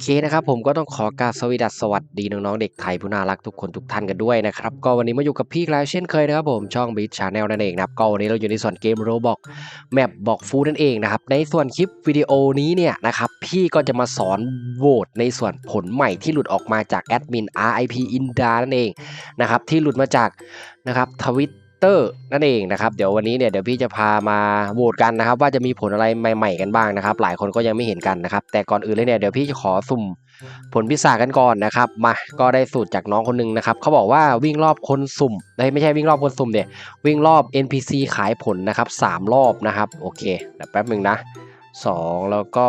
เคนะครับผมก็ต้องขอกราบสวสดัสสวัสดีน้องๆเด็กไทยผู้น่ารักทุกคนทุกท่านกันด้วยนะครับก็วันนี้มาอยู่กับพี่แล้วเช่นเคยนะครับผมช่องบีชชาแนลนั่นเองนะครับก็วันนี้เราอยู่ในส่วนเกมโรบอกแมปบอกฟูนั่นเองนะครับในส่วนคลิปวิดีโอนี้เนี่ยนะครับพี่ก็จะมาสอนโหวตในส่วนผลใหม่ที่หลุดออกมาจากแอดมิน RIP อินดานั่นเองนะครับที่หลุดมาจากนะครับทวิต เตอร์นั่นเองนะครับเดี๋ยววันนี้เนี่ยเดี๋ยวพี่จะพามาโหวตกันนะครับ ว่าจะมีผลอะไรใหม่ๆกันบ้างนะครับ หลายคนก็ยังไม่เห็นกันนะครับ แต่ก่อนอื่นเลยเนี่ยเดี๋ยวพี่จะขอสุ่มผลพิศากันก่อนนะครับ มาก็ได้สูตรจากน้องคนหนึงนะครับเขาบอกว่าวิ่งรอบคนสุ่มไม่ใช่วิ่งรอบคนสุ่มเดี๋ยวิ่งรอบ NPC ขายผลนะครับสามรอบนะครับโอเคเดี๋ยวแป๊บหนึ่งนะสองแล้วก็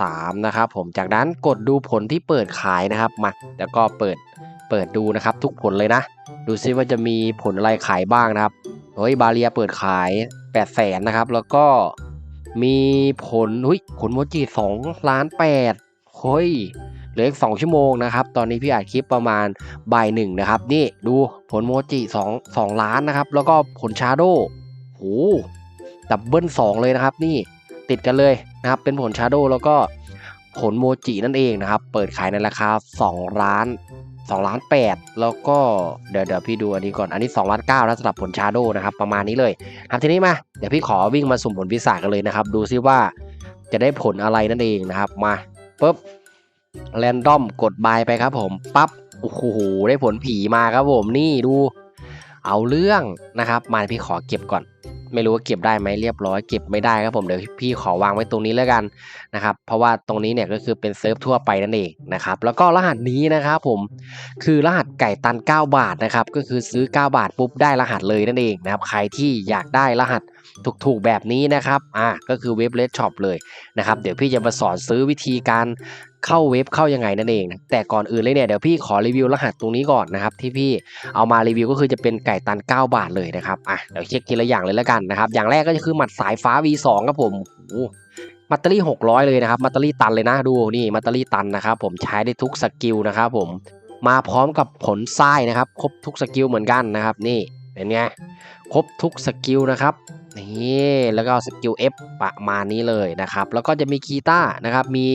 สามนะครับผมจากนั้นกดดูผลที่เปิดขายนะครับมาแล้วก็เปิดเปิดดูนะครับ ทุกผลเลยนะ ดูซิว่าจะมีผลอะไรขายบ้างนะครับเฮ้ยบาเรียเปิดขาย8 0 0แสนนะครับ แล้วก็มีผลหุ้ยผลโมจิ2ล้าน8เฮ้ยเหลืออีก2ชั่วโมงนะครับ ตอนนี้พี่อัดคลิปประมาณบ่ายหนึ่งนะครับ นี่ดูผลโมจิ2 2ล้านนะครับ แล้วก็ผลชาโดโหดับเบิล2เลยนะครับ นี่ติดกันเลยนะครับ เป็นผลชาโดแล้วก็ผลโมจินั่นเองนะครับ เปิดขายในราคา 2 ล้าน 2ล้าน8แล้วก็เดี๋ยวเดี๋ยวพี่ดูอันนี้ก่อนอันนี้2ล้าน9นะสำหรับผลชาโดนะครับประมาณนี้เลยครับทีนี้มาเดี๋ยวพี่ขอวิ่งมาสุ่มผลพิศากันเลยนะครับ ดูซิว่าจะได้ผลอะไรนั่นเองนะครับมาปุ๊บแรนดอมกดบายไปครับผมปั๊บโอ้โหได้ผลผีมาครับผมนี่ดู เอาเรื่องนะครับ มาพี่ขอเก็บก่อน ไม่รู้ว่าเก็บได้ไหมเรียบร้อยเก็บไม่ได้ครับผมเดี๋ยวพี่ขอวางไว้ตรงนี้แล้วกันนะครับเพราะว่าตรงนี้เนี่ยก็คือเป็นเซิร์ฟทั่วไปนั่นเองนะครับแล้วก็รหัสนี้นะครับผมคือรหัสไก่ตัน 9 บาทนะครับก็คือซื้อ 9 บาทปุ๊บได้รหัสเลยนั่นเองนะครับใครที่อยากได้รหัสถูกๆแบบนี้นะครับอ่าก็คือเว็บเลดช็อปเลยนะครับเดี๋ยวพี่จะมาสอนซื้อวิธีการเข้าเว็บเข้ายังไงนั่นเองแต่ก่อนอื่นเลยเนี่ยเดี๋ยวพี่ขอรีวิวรหัสตรงนี้ก่อนนะครับที่พี่เอามารีวิวก็คือจะเป็นไก่ตัน 9 บาทเลยนะครับอะเดี๋ยวเช็คทีละอย่างเลยแล้วกันนะครับอย่างแรกก็คือหมัดสายฟ้า V2 ครับผมโอ้มัตเตอรี่ 600 เลยนะครับมัตเตอรี่ตันเลยนะดูนี่มัตเตอรี่ตันนะครับผมใช้ได้ทุกสกิลนะครับผมมาพร้อมกับผลทรายนะครับ ครบทุกสกิลเหมือนกันนะครับนี่ เป็นไง ครบทุกสกิลนะครับนี่แล้วก็สกิล F ประมาณนี้เลยนะครับ แล้วก็จะมีกีตาร์นะครับ มี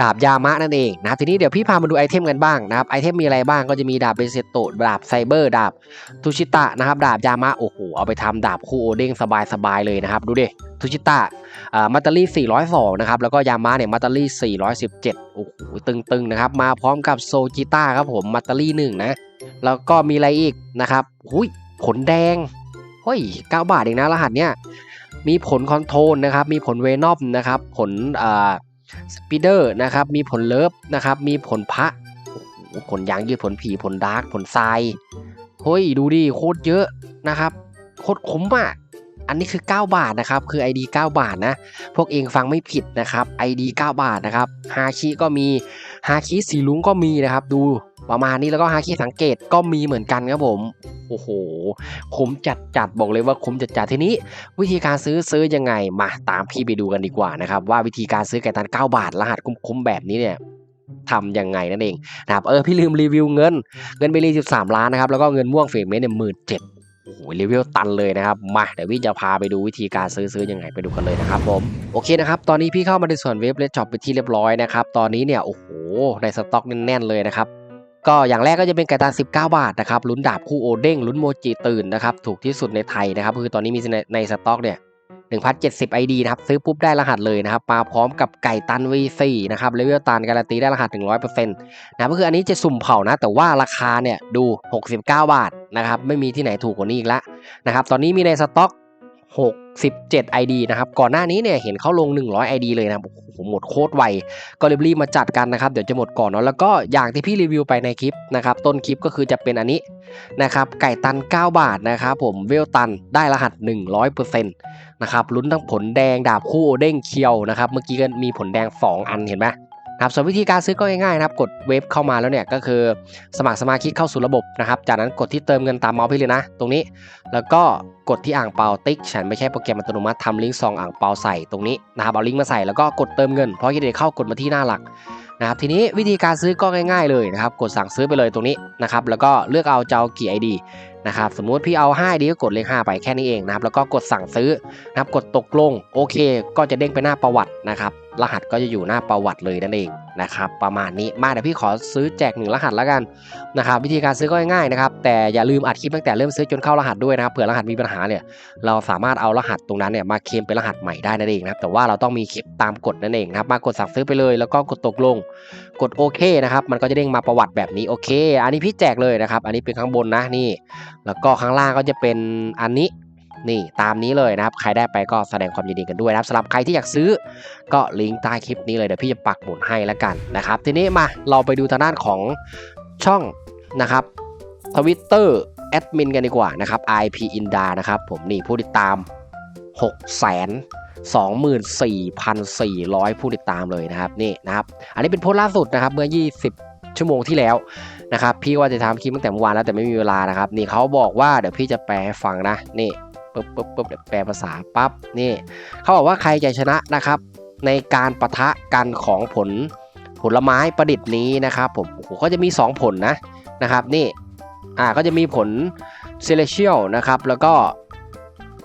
ดาบยามะนั่นเองนะทีนี้เดี๋ยวพี่พามาดูไอเทมกันบ้างนะครับไอเทมมีอะไรบ้างก็จะมีดาบเบเซโตดาบไซเบอร์ดาบทูชิตะนะครับดาบยามะโอ้โหเอาไปทำดาบคู่โอเด้งสบายๆเลยนะครับ ดูดิทูชิตะมัตเตอรี่ 402 นะครับ แล้วก็ยามะเนี่ยมัตเตอรี่ 417 โอ้โห ตึงๆ นะครับ มาพร้อมกับโซจิต้าครับผม มัตเตอรี่หนึ่งนะ แล้วก็มีอะไรอีกนะครับหุยผลแดงเฮ้ย9บาทเองนะรหัสเนี่ยมีผลคอนโทรลนะครับ มีผลเวนอมนะครับ ผลอ่าสปีเดอร์นะครับ มีผลเลิฟนะครับ มีผลพระผลยางยืดผลผีผลดาร์กผลทรายเฮ้ยดูดิโคตรเยอะนะครับโคตรคุ้มอะอันนี้คือ 9 บาทนะครับ คือ ID 9 บาทนะ พวกเองฟังไม่ผิดนะครับ ID 9 บาทนะครับ ฮาคิก็มี ฮาคิสีลุงก็มีนะครับ ดู ประมาณนี้แล้วก็ฮาคิสังเกตก็มีเหมือนกันครับผม โอ้โหคุ้มจัดจัดบอกเลยว่าคุ้มจัดจัดทีนี้ วิธีการซื้อซื้อยังไงมาตามพี่ไปดูกันดีกว่านะครับว่าวิธีการซื้อไก่ตัน 9 บาท รหัสคุ้มๆแบบนี้เนี่ยทำยังไงนั่นเองนะครับเออพี่ลืมรีวิวเงิน เงินไปรี13 ล้านนะครับแล้วก็เงินม่วงเฟรมเมตรเนี่ยหมื่นเจ็ดโอ้โหเลเวลตันเลยนะครับ มาเดี๋ยวพี่จะพาไปดูวิธีการซื้อซื้อยังไงไปดูกันเลยนะครับผม โอเคนะครับ ตอนนี้พี่เข้ามาในส่วนเว็บเลดช็อปไปที่เรียบร้อยนะครับ ตอนนี้เนี่ย โอ้โห ในสต็อกแน่นๆเลยนะครับ ก็อย่างแรกก็จะเป็นไก่ตา19 บาทนะครับลุ้นดาบคู่โอเด้งลุ้นโมจิตื่นนะครับถูกที่สุดในไทยนะครับคือตอนนี้มีในในสต็อกเนี่ย1,070 ID นะครับซื้อปุ๊บได้รหัสเลยนะครับมาพร้อมกับไก่ตัน V4 นะครับเลเวลตันการันตีได้รหัส 100%นะครับก็คืออันนี้จะสุ่มเผานะ แต่ว่าราคาเนี่ยดู 69 บาทนะครับไม่มีที่ไหนถูกกว่านี้อีกแล้วนะครับตอนนี้มีในสต็อก 67 ID นะครับ ก่อนหน้านี้เนี่ยเห็นเขาลง 100 ID เลยนะครับโอ้โหหมดโคตรไว ก็รีบๆมาจัดกันนะครับ เดี๋ยวจะหมดก่อนเนาะ แล้วก็อย่างที่พี่รีวิวไปในคลิปนะครับ ต้นคลิปก็คือจะเป็นอันนี้นะครับ ไก่ตัน 9 บาทนะครับผม เวลตันได้รหัส 100%นะครับ ลุ้นทั้งผลแดงดาบคู่โอเด้งเคียวนะครับ เมื่อกี้ก็มีผลแดง 2 อันเห็นไหมนะครับส่วนวิธีการซื้อก็ง่ายๆนะครับ กดเว็บเข้ามาแล้วเนี่ยก็คือสมัครสมาชิกเข้าสู่ระบบนะครับ จากนั้นกดที่เติมเงินตามเมาส์พี่เลยนะ ตรงนี้ แล้วก็ กดที่อ่างเปาติ๊ก ฉันไม่ใช่โปรแกรมอัตโนมัติทำลิงก์ซองอ่างเปาใส่ตรงนี้นะครับเอาลิงก์มาใส่แล้วก็กดเติมเงินเพราะคิดเดเข้ากดมาที่หน้าหลักนะครับทีนี้วิธีการซื้อก็ง่ายๆเลยนะครับกดสั่งซื้อไปเลยตรงนี้นะครับแล้วก็เลือกเอาเจะเอากี่ ID นะครับสมมุติพี่เอา5 ID ก็กดเลข5ไปแค่นี้เองนะครับแล้วก็กดสั่งซื้อนะครับกดตกลงโอเค ก็จะเด้งไปหน้าประวัตินะครับ รหัสก็จะอยู่หน้าประวัติเลยนั่นเองนะครับประมาณนี้มาเดี๋ยวพี่ขอซื้อแจกหนึ่งรหัสแล้วกันนะครับวิธีการซื้อก็ง่ายๆนะครับแต่อย่าลืมอัดคลิปตั้งแต่เริ่มซื้อจนเข้ารหัสด้วยนะครับเผื่อรหัสมีปัญหาเนี่ยเราสามารถเอารหัสตรงนั้นเนี่ยมาเคลมเป็นรหัสใหม่ได้นั่นเองนะครับแต่ว่าเราต้องมีคลิปตามกฎนั่นเองนะครับมากดสั่งซื้อไปเลย แล้วก็กดตกลง กดโอเคนะครับมันก็จะเด้งมาประวัติแบบนี้โอเค อันนี้พี่แจกเลยนะครับอันนี้เป็นข้างบนนะนี่ แล้วก็ข้างล่างก็จะเป็นอันนี้ นี่ตามนี้เลยนะครับ ใครได้ไปก็แสดงความยินดีกันด้วยนะครับสำหรับใครที่อยากซื้อ ก็ลิงก์ใต้คลิปนี้เลยเดี๋ยวพี่จะปักหมุดให้แล้วกันนะครับ ทีนี้มาเราไปดูทางด้านของช่องนะครับทวิตเตอร์แอดมินกันดีกว่านะครับ IP Inda นะครับผมนี่ผู้ติดตาม 6 0 0 24,400 ผู้ติดตามเลยนะครับนี่นะครับ อันนี้เป็นโพสต์ล่าสุดนะครับเมื่อ 20 ชั่วโมงที่แล้วนะครับ พี่ว่าจะทำคลิปตั้งแต่เมื่อวานแล้วแต่ไม่มีเวลานะครับ นี่เขาบอกว่าเดี๋ยวพี่จะแปลให้ฟังนะนี่ ปึ๊บปึ๊บปึ๊บเดี๋ยวแปลภาษาปั๊บนี่เขาบอกว่าใครจะชนะนะครับ ในการประทะกันของผลผลไม้ประดิษฐ์นี้นะครับผมโอ้โหก็จะมี 2 ผลนะนะครับนี่อ่าก็จะมีผลเซเลเชียลนะครับแล้วก็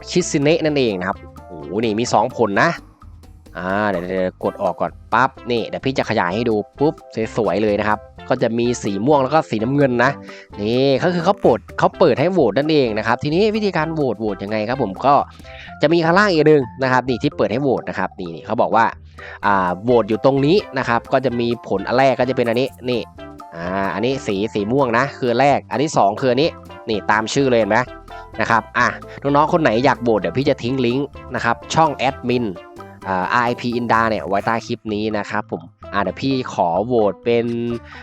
ชิสซิเนะนั่นเองนะครับโอ้โหนี่มี 2 ผลนะ อ่าเดี๋ยวกดออกก่อนปั๊บนี่เดี๋ยวพี่จะขยายให้ดูปุ๊บสวยๆเลยนะครับ ก็จะมีสีม่วงแล้วก็สีน้ำเงินนะนี่ก็คือเขาเปิดเขาเปิดให้โหวตนั่นเองนะครับ ทีนี้วิธีการโหวตโหวตยังไงครับ ผมก็จะมีข้างล่างอีกหนึ่งนะครับนี่ที่เปิดให้โหวตนะครับนี่นี่เขาบอกว่าอ่าโหวตอยู่ตรงนี้นะครับ ก็จะมีผลอันแรกก็จะเป็นอันนี้นี่อ่าอันนี้สีสีม่วงนะ คือแรก อันที่สองคืออันนี้นี่ตามชื่อเลยเห็นไหมนะครับอะน้องๆคนไหนอยากโหวตเดี๋ยวพี่จะทิ้งลิงก์นะครับช่องแอดมิน RIP Inda เนี่ยไว้ใต้คลิปนี้นะครับผมอ่าเดี๋ยวพี่ขอโหวตเป็น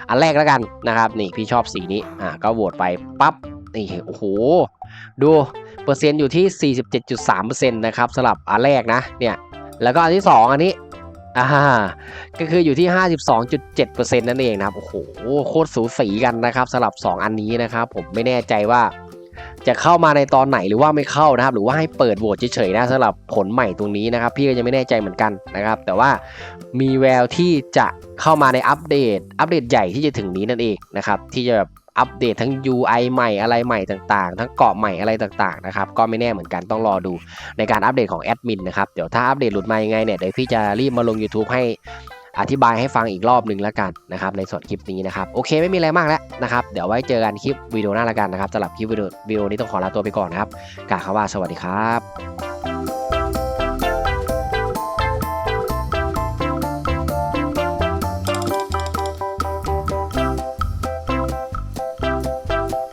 อันแรกแล้วกันนะครับนี่พี่ชอบสีนี้อ่าก็โหวตไปปั๊บนี่โอ้โห ดูเปอร์เซ็นต์อยู่ที่ 47.3%นะครับสำหรับอันแรกนะเนี่ยแล้วก็อันที่ 2 อันนี้อ่าก็คืออยู่ที่ 52.7%นั่นเองนะครับโอ้โหโคตรสูสีกันนะครับสำหรับ 2 อันนี้นะครับผมไม่แน่ใจว่า จะเข้ามาในตอนไหนหรือว่าไม่เข้านะครับ หรือว่าให้เปิดโหวตเฉยๆนะสำหรับผลใหม่ตรงนี้นะครับ พี่ก็ยังไม่แน่ใจเหมือนกันนะครับ แต่ว่ามีแววที่จะเข้ามาในอัปเดต อัปเดตใหญ่ที่จะถึงนี้นั่นเองนะครับ ที่จะแบบอัปเดตทั้ง UI ใหม่อะไรใหม่ต่างๆ ทั้งเกาะใหม่อะไรต่างๆนะครับก็ไม่แน่เหมือนกันต้องรอดูในการอัปเดตของแอดมินนะครับเดี๋ยวถ้าอัปเดตหลุดมายังไงเนี่ยเดี๋ยวพี่จะรีบมาลง YouTube ให้ อธิบายให้ฟังอีกรอบหนึ่งแล้วกันนะครับในส่วนคลิปนี้นะครับโอเคไม่มีอะไรมากแล้วนะครับเดี๋ยวไว้เจอกันคลิปวิดีโอหน้าละกันนะครับสำหรับคลิปวิดีโอวิดีโอนี้ต้องขอลาตัวไปก่อนนะครับกล่าวคำว่าสวัสดีครับ